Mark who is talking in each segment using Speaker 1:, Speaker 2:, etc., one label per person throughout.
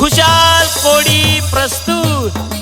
Speaker 1: खुशाल कोडी प्रस्तुत.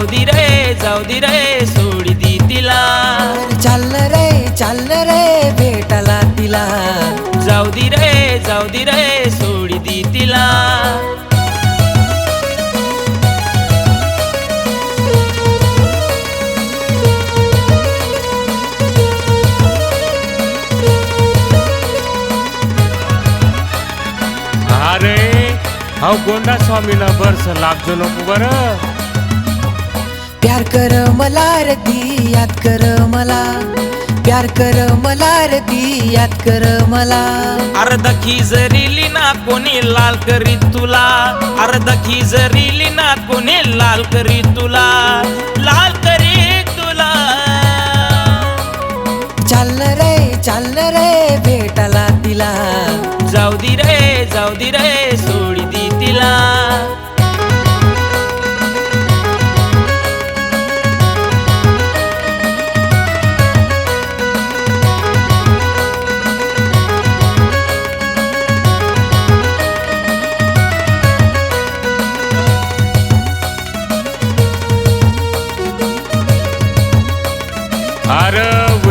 Speaker 1: जाऊ दे रे जाऊ दे रे सोडी दी तिला.
Speaker 2: चाल रे चाल रे भेटाला तिला.
Speaker 1: जाऊ दे रे जाऊ दे रे सोडी दी तिला.
Speaker 3: अरे हा गोंडा स्वामीला बरस लागजो नको बर.
Speaker 2: प्यार कर मला रती याद कर मला. प्यार कर मला रती याद कर मला.
Speaker 1: अर्ध खिजरीली ना कोणी लाल करी तुला. अर्ध खिजरीली ना कोणी लाल करी तुला. लाल करी तुला.
Speaker 2: चाल रे चाल रे भेटाला तिला.
Speaker 1: जाऊ दे रे जाऊ दे रे सोडी दी तिला.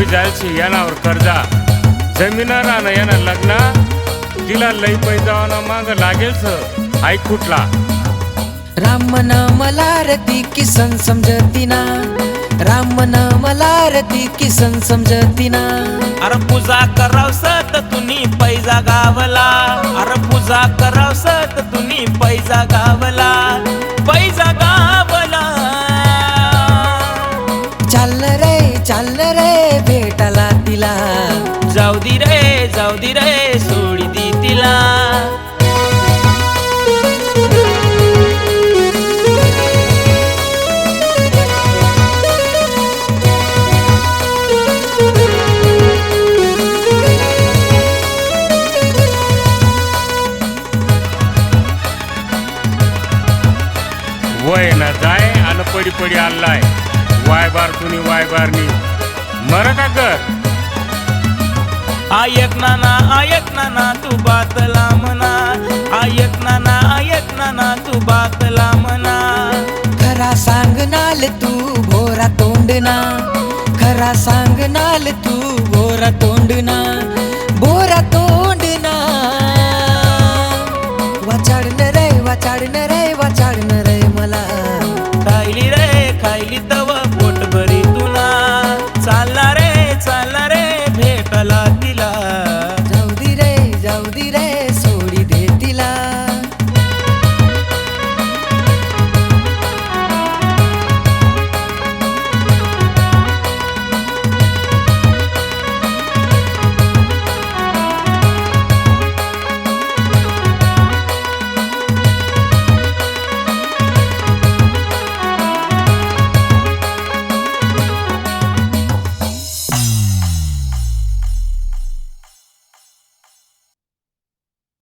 Speaker 3: उजालशी यानावर कर्जा जमीन राहणं यानं लग्न तिला लई पैजावाना माग लागेल हाय कुठला.
Speaker 2: रामन मला रती किसन समजतीना. रामन मला रती किसन समजतीना.
Speaker 1: अरे पूजा कराव सत तुम्ही पैजा गावला. अरे पूजा कराव सत तुम्ही पैजा गावला.
Speaker 2: तिला
Speaker 1: जाऊ दि रे जाऊ दि रे सोडी दी तिला.
Speaker 3: वय ना जाय आणि पडी पडी आणलाय. वाय बार कुणी वाय बारनी का कर
Speaker 1: आयक नाना आयक नाना तू बातला म्हणा. आयक नाना आयक नाना तू बातला म्हणा.
Speaker 2: खरा सांगनाल तू भोरा तोंडना. खरा सांगनाल तू भोरा तोंडना.